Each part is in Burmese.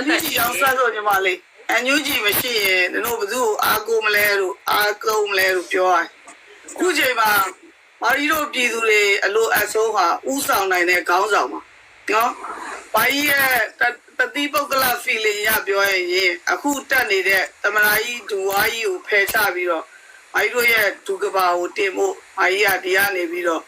အန်ယူဂျီအောင်ဆက်ဆိုညီမလေးအန်ယူဂျီမရှိရင်တို့ဘယ်သူ့ကိုအားကိုးမလဲလို့အားကိုးမလဲလို့ပြောရတယ်ခုချိန်မှာမာရီတို့ပြည်သူတွေအလိုအဆုံးဟာဥဆောင်နိုင်တဲ့ခေါင်းဆောင်ပါနော်ဘာကြီးရဲ့တတိပုဂ္ဂလ feeling ရပြောရင်အခုတက်နေတဲ့သမရာကြီးဒူဝါကြီးကိုဖယ်ချပြီးတော့မာရီတို့ရဲ့ဒုကဘာကိုတင်ဖို့မာကြီးကဒီကနေပြီးတော့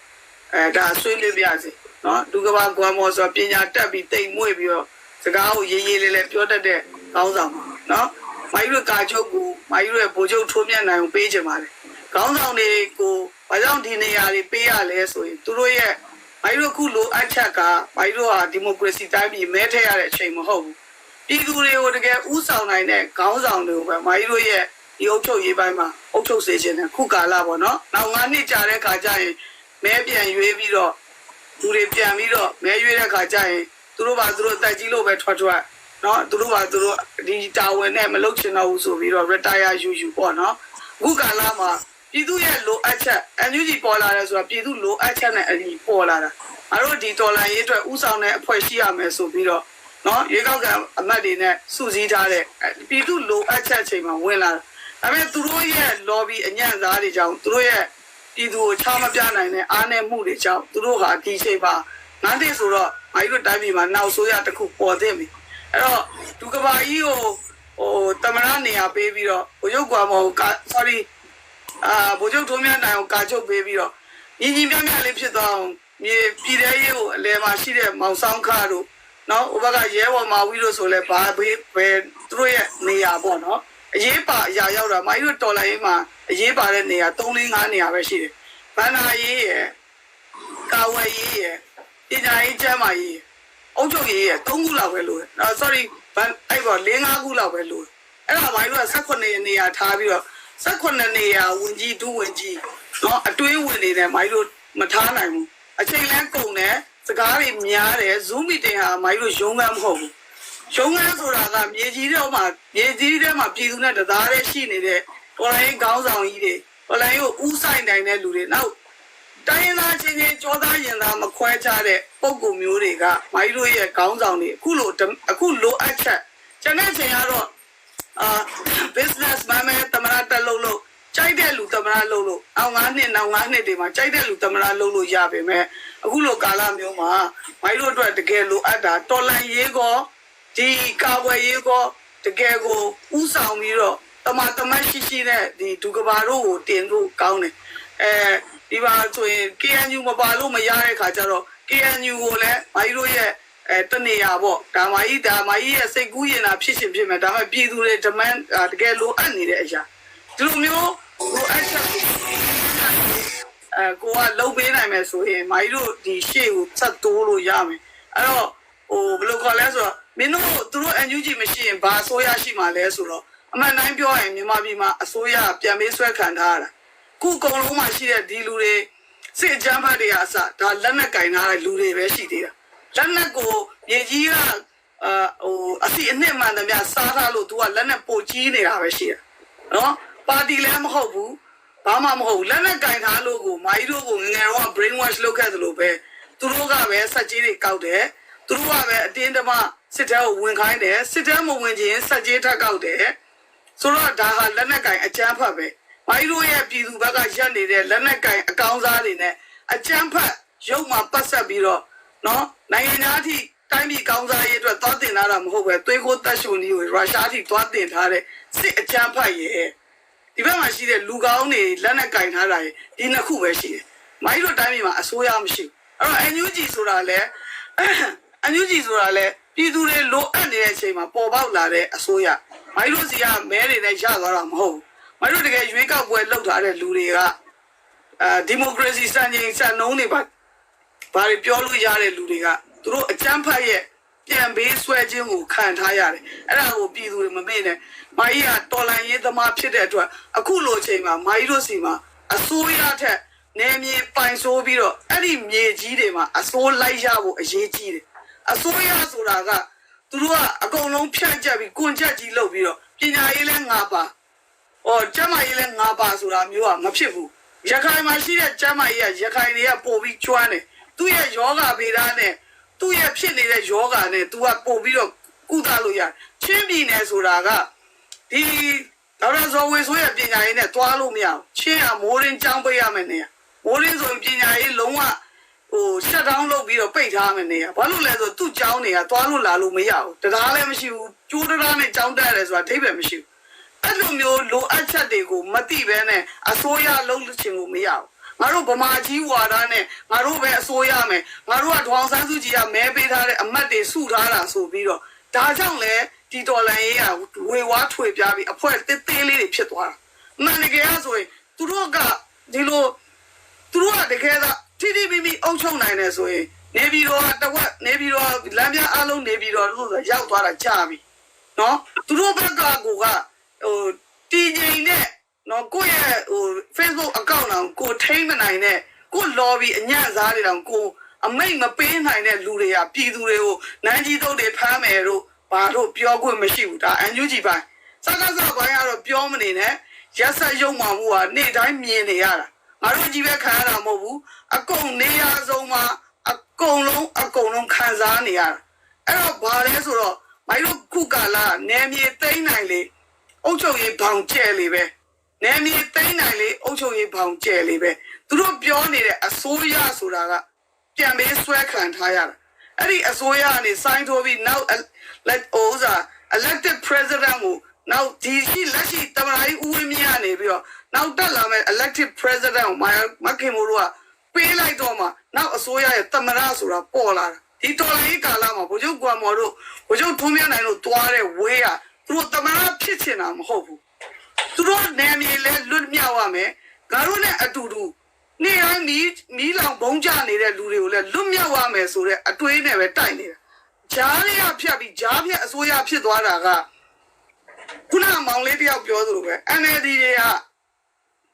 အဲဒါဆွေးနွေးပြစီနော်ဒုကဘာကွမ်မောဆိုပညာတက်ပြီးတိမ်မွေ့ပြီးတော့ စကားကိုရေးရေးလေးလေးပြောတတ်တဲ့ကောင်းဆောင်ပါနော်။မိုင်းရွက်ကာချုပ်ကိုမိုင်းရွက်ဗိုလ်ချုပ်ထိုးမြတ်နိုင်ကိုပေးချင်ပါတယ်။ကောင်းဆောင်တွေကိုဘာကြောင့်ဒီနေရာတွေပေးရလဲဆိုရင်သူတို့ရဲ့မိုင်းရွက်ခုလိုအပ်ချက်ကမိုင်းရွက်ဟာဒီမိုကရေစီတိုင်းပြည်မဲထည့်ရတဲ့အချိန်မဟုတ်ဘူး။ပြည်သူတွေကိုတကယ်ဥဆောင်နိုင်တဲ့ခေါင်းဆောင်တွေကိုပဲမိုင်းရွက်ရဲ့ဒီအုပ်ချုပ်ရေးပိုင်းမှာအုပ်ချုပ်စေခြင်းနဲ့ခုကာလပေါ့နော်။နောက်၅နှစ်ကြာတဲ့ခါကျရင်မဲပြန်ရွေးပြီးတော့လူတွေပြန်ပြီးတော့မဲရွေးတဲ့ခါကျရင် သူတို့ပါသူတို့တိုက်ကြီးလို့ပဲထွက်ထွက်နော်သူတို့ပါသူတို့ဒီတာဝန်နဲ့မလုပ်ချင်တော့ဘူးဆိုပြီးတော့ retire ယူယူပေါ့နော်အခုကာလမှာပြည်သူရဲ့လိုအပ်ချက် NUG ပေါ်လာတယ်ဆိုတာပြည်သူလိုအပ်ချက်နဲ့အညီပေါ်လာတာမတို့ဒီတော်လိုင်းရေးအတွက်ဥဆောင်တဲ့အဖွဲ့ရှိရမယ်ဆိုပြီးတော့နော်ရေကောက်ကအမတ်တွေနဲ့စုစည်းထားတဲ့ပြည်သူလိုအပ်ချက်ချိန်မှာဝင်လာဒါပေမဲ့သူတို့ရဲ့ lobby အညံ့သားတွေကြောင့်သူတို့ရဲ့ပြည်သူကိုချမပြနိုင်တဲ့အားနည်းမှုတွေကြောင့်သူတို့ဟာဒီချိန်မှာငန်းတွေဆိုတော့ မာကြီးတို့တိုင်းပြည်မှာနောက်ဆိုရတစ်ခုပေါ်သင့်ပြီအဲ့တော့ဒုကဘာကြီးကိုဟိုတမရနေရာပေးပြီးတော့ဘုရုပ်ကွာမဟုတ်ကာ sorry အာဘုရုပ်ထုံးမြတ်နိုင်ကိုကာချုပ်ပေးပြီးတော့ညီညီမြတ်မြတ်လေးဖြစ်သွားအောင်မြေပြည်တဲ့ရေးကိုအလဲမှာရှိတဲ့မောင်ဆောင်ခါတို့နော်ဥပကရဲဘော်မာဝီတို့ဆိုလဲဘာဘေးဘယ်သူတို့ရဲ့နေရာပေါ့နော်အရေးပါအရာရောက်တာမာကြီးတို့တော်လိုင်းရေးမှာအရေးပါတဲ့နေရာ3 4 5နေရာပဲရှိတယ်ဘန္နာရေးရယ်ကာဝယ်ရေးရယ် ပညာရေးကျမ်းမာရေးအုပ်ချုပ်ရေးရ3ခုလောက်ပဲလို့နော် sorry ဘန်အဲ့ပေါ်4 5ခုလောက်ပဲလို့အဲ့ဒါမိုင်းတို့က18နေရာထားပြီးတော့18နေရာဝင်ကြီးဒူးဝင်ကြီးနော်အတွင်းဝင်နေတယ်မိုင်းတို့မထားနိုင်ဘူးအချိန်လန်းကုန်တယ်စကားတွေများတယ် zoom meeting ဟာမိုင်းတို့ရုံးကမ်းမဟုတ်ဘူးရုံးကမ်းဆိုတာကမြေကြီးထဲမှာမြေကြီးထဲမှာပြည်သူနဲ့တသားတည်းရှိနေတဲ့တော်လိုင်းခေါင်းဆောင်ကြီးတွေတော်လိုင်းကိုဥဆိုင်နိုင်တဲ့လူတွေနောက် တိုင်းရင်းသားချင်းချင်းကြောသားရင်သားမခွဲခြားတဲ့ပုံကူမျိုးတွေကမိုင်းတို့ရဲ့ခေါင်းဆောင်တွေအခုလိုအခုလိုအပ်ချက်ကျွန်တဲ့ချိန်ကတော့အာ business man မဲတမရတက်လို့လို့ကြိုက်တဲ့လူတမရလို့လို့အောင်ငါးနှစ်နောက်ငါးနှစ်တွေမှာကြိုက်တဲ့လူတမရလို့လို့ရပါမယ်အခုလိုကာလမျိုးမှာမိုင်းတို့အတွက်တကယ်လိုအပ်တာတော်လန်ရေးကောဒီကာဝယ်ရေးကောတကယ်ကိုဥဆောင်ပြီးတော့တမတမရှိရှိနဲ့ဒီဒုကဘာတို့ကိုတင်လို့ကောင်းတယ်အဲ ဒီမှာဆိုရင် KNU မပါလို့မရတဲ့ခါကျတော့ KNU ကိုလည်းမိုင်းတို့ရဲ့အဲတနေရပေါ့ဒါမိုင်းဒါမိုင်းရဲ့စိတ်ကူးရင်တာဖြစ်ရှင်ဖြစ်မယ်ဒါပေမဲ့ပြည်သူတွေ demand တကယ်လိုအပ်နေတဲ့အရာဒီလိုမျိုးလိုအပ်ချက်ကိုအဲကိုကလုံပေးနိုင်မယ်ဆိုရင်မိုင်းတို့ဒီရှေ့ကိုဆက်တိုးလို့ရမယ်အဲ့တော့ဟိုဘယ်လိုခေါ်လဲဆိုတော့မင်းတို့သူတို့ NUG မရှိရင်ဘာအစိုးရရှိမှလဲဆိုတော့အမှန်တိုင်းပြောရင်မြန်မာပြည်မှာအစိုးရပြန်ပေးဆွဲခံထားရတာ ခုအကုန်လုံးမှာရှိတဲ့ဒီလူတွေစစ်ကြမ်းဖက်တွေအစဒါလက်နဲ့ကင်ထားတဲ့လူတွေပဲရှိသေးတာလက်နဲ့ကိုမြေကြီးကအာဟိုအစီအနှစ်မှန်သမျှစားထားလို့ तू ကလက်နဲ့ပိုကြီးနေတာပဲရှိတာနော်ပါတီလည်းမဟုတ်ဘူးဘာမှမဟုတ်ဘူးလက်နဲ့ကင်ထားလို့ကိုမိုင်းတို့ကိုငငယ်တော့ brain wash လုပ်ခဲ့သလိုပဲသူတို့ကပဲစက်ကြီးတွေကောက်တယ်သူတို့ကပဲအတင်းတမစစ်တဲကိုဝင်ခိုင်းတယ်စစ်တဲမဝင်ခြင်းစက်ကြီးထက်ကောက်တယ်ဆိုတော့ဒါဟာလက်နဲ့ကင်အကြမ်းဖက်ပဲ မိုင်းတို့ရဲ့ပြည်သူဘက်ကရက်နေတဲ့လက်နက်ကင်အကောင်းစားတွေနဲ့အကြမ်းဖက်ရုပ်မှာပတ်ဆက်ပြီးတော့နော်နိုင်ငံသားအထိတိုင်းပြည်ကောင်းစားရေးအတွက်သွားတင်လာတာမဟုတ်ပဲသွေးကိုတက်ရှုံကြီးကိုရုရှားအထိသွားတင်ထားတဲ့စစ်အကြမ်းဖက်ရဲ့ဒီဘက်မှာရှိတဲ့လူကောင်းတွေလက်နက်ကင်ထားတာရဲ့ဒီနှစ်ခုပဲရှိတယ်မိုင်းတို့တိုင်းပြည်မှာအစိုးရမရှိဘူးအဲ့တော့ NUG ဆိုတာလဲ NUG ဆိုတာလဲပြည်သူတွေလိုအပ်နေတဲ့အချိန်မှာပေါ်ပေါက်လာတဲ့အစိုးရမိုင်းတို့စီကမဲတွေနဲ့ရသွားတာမဟုတ်ဘူး မတို့တကယ်ရွေးကောက်ပွဲလှုပ်ထားတဲ့လူတွေကအာဒီမိုကရေစီစံချိန်စံနှုန်းတွေပါဘာတွေပြောလို့ရတဲ့လူတွေကသူတို့အကြမ်းဖက်ရဲ့ပြန်ပေးဆွဲခြင်းကိုခံထားရတယ်အဲ့ဒါကိုပြည်သူတွေမမေ့နဲ့မာကြီးကတော်လန်ရေးသမားဖြစ်တဲ့အတွက်အခုလိုအချိန်မှာမာကြီးတို့စီမှာအစိုးရထက်နေမြေပိုင်ဆိုးပြီးတော့အဲ့ဒီမြေကြီးတွေမှာအစိုးလိုက်ရဖို့အရေးကြီးတယ်အစိုးရဆိုတာကသူတို့ကအကုန်လုံးဖြန့်ကျက်ပြီးကွန်ချက်ကြီးလုပ်ပြီးတော့ပညာရေးလဲငါပါ။ ဟောကျမကြီးလဲငါပါဆိုတာမျိုးကမဖြစ်ဘူးရခိုင်မှာရှိတဲ့ကျမကြီးကရခိုင်တွေကပို့ပြီးကျွမ်းတယ်သူ့ရဲ့ယောဂဗေဒနဲ့သူ့ရဲ့ဖြစ်နေတဲ့ယောဂနဲ့ तू ကပို့ပြီးတော့ကုသလို့ရချင်းပြည်နယ်ဆိုတာကဒီဒေါက်တာဇော်ဝေဆိုးရဲ့ပညာရေးနဲ့တွားလို့မရဘူးချင်းကမိုးရင်းကြောင်းပိတ်ရမယ်နေရမိုးရင်းဆိုရင်ပညာရေးလုံးဝဟိုရှက်ဒေါင်းလုပ်ပြီးတော့ပိတ်ထားမယ်နေရဘာလို့လဲဆိုတော့သူ့ကြောင်းတွေကတွားလို့လာလို့မရဘူးတရားလည်းမရှိဘူးကျိုးတရားနဲ့ကြောင်းတက်ရတယ်ဆိုတာအဓိပ္ပာယ်မရှိဘူး အဲ့လိုမျိုးလိုအပ်ချက်တွေကိုမသိဘဲနဲ့အစိုးရလုံးချင်ကိုမရဘူးငါတို့ဗမာကြီးဝါဒနဲ့ငါတို့ပဲအစိုးရမယ်ငါတို့ကဒေါအောင်ဆန်းစုကြည်ကမဲပေးထားတဲ့အမတ်တွေစုထားတာဆိုပြီးတော့ဒါကြောင့်လေဒီတော်လန်ရေးကဝေဝါးထွေပြားပြီးအဖွဲ့တေးသေးလေးတွေဖြစ်သွားတာအမှန်တကယ်ကဆိုရင်သူတို့ကဒီလိုသူတို့ကတကယ်တော့ထိထိမိမိအုပ်ချုပ်နိုင်တယ်ဆိုရင်နေပြည်တော်ကတဝက်နေပြည်တော်လမ်းပြအလုံးနေပြည်တော်လို့ဆိုရောက်သွားတာကြာပြီနော်သူတို့ဘက်ကကိုက ဟိုတီဂျိနဲ့နော်ကိုယ့်ရဲ့ဟို Facebook account တောင်ကိုထိမ့်မနိုင်တဲ့ကို lobby အညံ့စားတွေတောင်ကိုအမိတ်မပေးနိုင်တဲ့လူတွေကပြည်သူတွေကိုနန်းကြီးတုတ်တွေဖမ်းမယ်တို့ဘာတို့ပြောခွင့်မရှိဘူးဒါအန်ယူဂျီပိုင်းစကားစကားပိုင်းကတော့ပြောမနေနဲ့ရက်ဆက်ရုံမှမှုကနေ့တိုင်းမြင်နေရတာငါတို့ကြီးပဲခံရတာမဟုတ်ဘူးအကုန်နေရာဆုံးမှာအကုန်လုံးအကုန်လုံးခံစားနေရတာအဲ့တော့ဘာလဲဆိုတော့မိုင်းတို့ခုကာလာနယ်မြေသိမ်းနိုင်လေ အုတ်ချုပ်ရေးဘောင်ကျဲလေပဲနယ်မြေသိမ်းနိုင်လေအုတ်ချုပ်ရေးဘောင်ကျဲလေပဲသူတို့ပြောနေတဲ့အစိုးရဆိုတာကပြန်ပေးဆွဲခံထားရတာအဲ့ဒီအစိုးရကနေစိုင်းထိုးပြီးနောက်လက်အိုးစာ elected president ကိုနောက်ဒီရှိလက်ရှိတမန်တော်ဦးဝင်းမြင့်ကနေပြီးတော့နောက်တက်လာမဲ့ elected president ကိုမခင်မိုးတို့ကပေးလိုက်တော့မှနောက်အစိုးရရဲ့တမရဆိုတာပေါ်လာတာဒီတော်လေးကာလမှာဘုချုပ်ကွာမော်တို့ဘုချုပ်ထုံးမြနိုင်တို့တွားတဲ့ဝေးက သူတို့တမရဖြစ်ချင်တာမဟုတ်ဘူးသူတို့နယ်မြေလဲလွတ်မြောက်ရမယ်ငါတို့နဲ့အတူတူနေတိုင်းမီးမီးလောင်ဘုံကျနေတဲ့လူတွေကိုလည်းလွတ်မြောက်ရမယ်ဆိုတဲ့အတွေးနဲ့ပဲတိုက်နေတာဂျားလေးကဖြတ်ပြီးဂျားဖြတ်အစိုးရဖြစ်သွားတာကခုနကမောင်လေးတယောက်ပြောသလိုပဲ NLD တွေက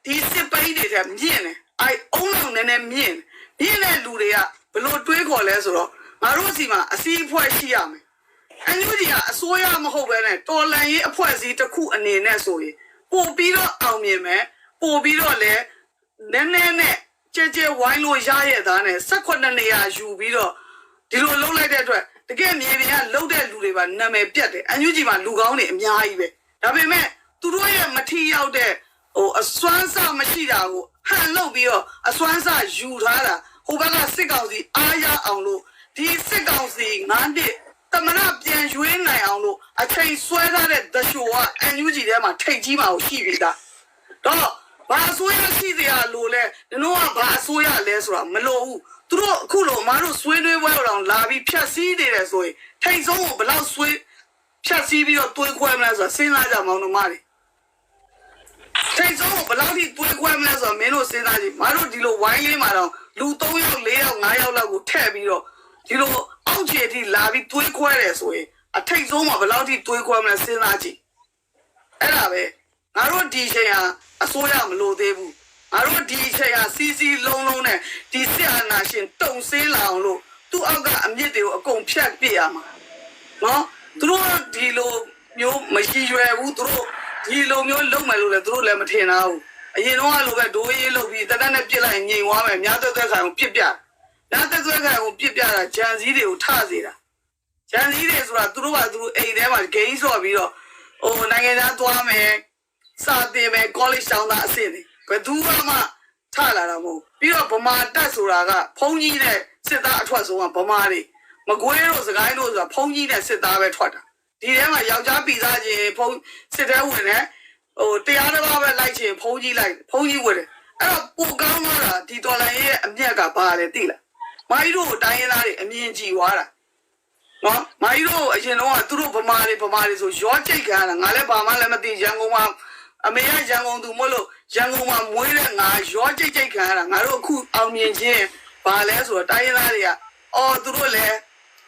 ဒီစစ်ပိန်းတွေထဲမြင့်တယ်အဲအုံလုံးနည်းနည်းမြင့်မြင့်တဲ့လူတွေကဘလို့တွေးခေါ်လဲဆိုတော့ငါတို့စီမှာအစီအဖွဲ့ရှိရမယ် အန်ယူဂျီကအစိုးရမဟုတ်ပဲနဲ့တော်လန်ရေးအဖွဲ့အစည်းတစ်ခုအနေနဲ့ဆိုရင်ပို့ပြီးတော့အောင်မြင်မယ်ပို့ပြီးတော့လည်းနည်းနည်းနဲ့ကြဲကြဲဝိုင်းလို့ရရဲ့သားနဲ့18နေရာယူပြီးတော့ဒီလိုလှုပ်လိုက်တဲ့အတွက်တကယ်မြေပြင်ကလှုပ်တဲ့လူတွေပါနာမည်ပြတ်တယ်အန်ယူဂျီမှာလူကောင်းတွေအများကြီးပဲဒါပေမဲ့သူတို့ရဲ့မထီရောက်တဲ့ဟိုအစွမ်းစားမရှိတာကိုဟန်လုပ်ပြီးတော့အစွမ်းစားယူထားတာဟိုဘက်ကစစ်ကောင်စီအားရအောင်လို့ဒီစစ်ကောင်စီငါးနှစ် တမနာပြန်ရွေးနိုင်အောင်လို့အချိန်ဆွဲထားတဲ့တရှိုးကအန်ယူဂျီထဲမှာထိတ်ကြီးမှာရှိပြီလားတော့ဘာအစိုးရရှိသေးရလို့လဲတို့ကဘာအစိုးရလဲဆိုတာမလို့ဘူးသူတို့အခုလိုအမားတို့ဆွေးနွေးပွဲတော်လာပြီးဖြတ်စည်းနေတယ်ဆိုရင်ထိတ်ဆုံးကိုဘယ်လောက်ဆွေးဖြတ်စည်းပြီးတော့တွေးခွဲမလဲဆိုတာစဉ်းစားကြမောင်းတို့မတွေထိတ်ဆုံးကိုဘယ်လောက်ထိတွေးခွဲမလဲဆိုတာမင်းတို့စဉ်းစားကြည့်မတို့ဒီလိုဝိုင်းလေးမှာတော့လူ3ယောက်4ယောက်5ယောက်လောက်ကိုထည့်ပြီးတော့ဒီလိုအော က်ခြေထိလာပြီးတွေးခွဲတယ်ဆိုရင်အထိတ်ဆုံးမှာဘယ်လောက်ထိတွေးခွဲမလဲစဉ်းစားကြည့်အဲ့ဒါပဲငါတို့ဒီချိန်ဟာအစိုးရမလို့သေးဘူးငါတို့ဒီချိန်ဟာစီစီလုံးလုံးနဲ့ဒီစစ်အာဏာရှင်တုံဆေးလာအောင်လို့သူ့အောက်ကအမြင့်တွေကိုအကုန်ဖြတ်ပြစ်ရမှာနော်သူတို့ကဒီလိုမျိုးမရှိရွယ်ဘူးသူတို့ဒီလိုမျိုးလုပ်မယ်လို့လည်းသူတို့လည်းမထင်တာဘူးအရင်တော့ကလိုပဲဒိုးရေးလုပ်ပြီးတသက်နဲ့ပြစ်လိုက်ငြိမ်သွားမယ်များသက်သက်ခံကိုပြစ်ပြများ သက်သက်ခံကိုပြစ်ပြတာဂျန်စည်းတွေကိုထစေတာဂျန်စည်းတွေဆိုတာသူတို့ကသူတို့အိမ်ထဲမှာဂိမ်းဆော့ပြီးတော့ဟိုနိုင်ငံသားသွားမယ်စာတင်မယ် college ကျောင်းသားအဆင့်တွေဘယ်သူမှထလာတာမဟုတ်ပြီးတော့ဗမာတက်ဆိုတာကဖုံးကြီးတဲ့စစ်သားအထွက်ဆုံးကဗမာတွေမကွေးတို့စကိုင်းတို့ဆိုတာဖုံးကြီးတဲ့စစ်သားပဲထွက်တာဒီထဲမှာယောက်ျားပြည်သားချင်းဖုံးစစ်တဲဝင်တယ်ဟိုတရားတစ်ပါးပဲလိုက်ချင်ဖုံးကြီးလိုက်ဖုံးကြီးဝင်တယ်အဲ့တော့ပိုကောင်းသွားတာဒီတော်လိုင်းရဲ့အမြက်ကဘာလဲသိလား မိုင်းတို့တိုင်းရင်းသားတွေအမြင်ကြည့်သွားတာနော်မိုင်းတို့အရင်တော့ကသူတို့ဗမာတွေဗမာတွေဆိုရောကြိတ်ခံရတာငါလည်းဘာမှလည်းမသိရန်ကုန်မှာအမေကရန်ကုန်သူမဟုတ်လို့ရန်ကုန်မှာမွေးတဲ့ငါရောကြိတ်ကြိတ်ခံရတာငါတို့အခုအောင်မြင်ခြင်းဘာလဲဆိုတော့တိုင်းရင်းသားတွေကအော်သူတို့လည်း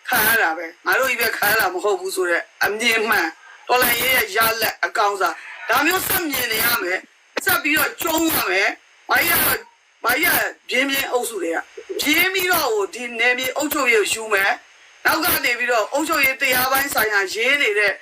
ခံရတာပဲငါတို့ကြီးပဲခံရတာမဟုတ်ဘူးဆိုတော့အမြင်မှန်တော်လည်းရဲ့ရလက်အကောင်စားဒါမျိုးဆက်မြင်နေရမယ်ဆက်ပြီးတော့ကျုံးရမယ်ဘာကြီးကတော့ ဘာကြီးကပြင်းပြင်းအုပ်စုတွေကပြင်းပြီးတော့ဟိုဒီနေမြေအုပ်ချုပ်ရေးကိုယူမယ်နောက်ကနေပြီးတော့အုံချုပ်ရေးတရားပိုင်းဆိုင်ရာရေးနေတဲ့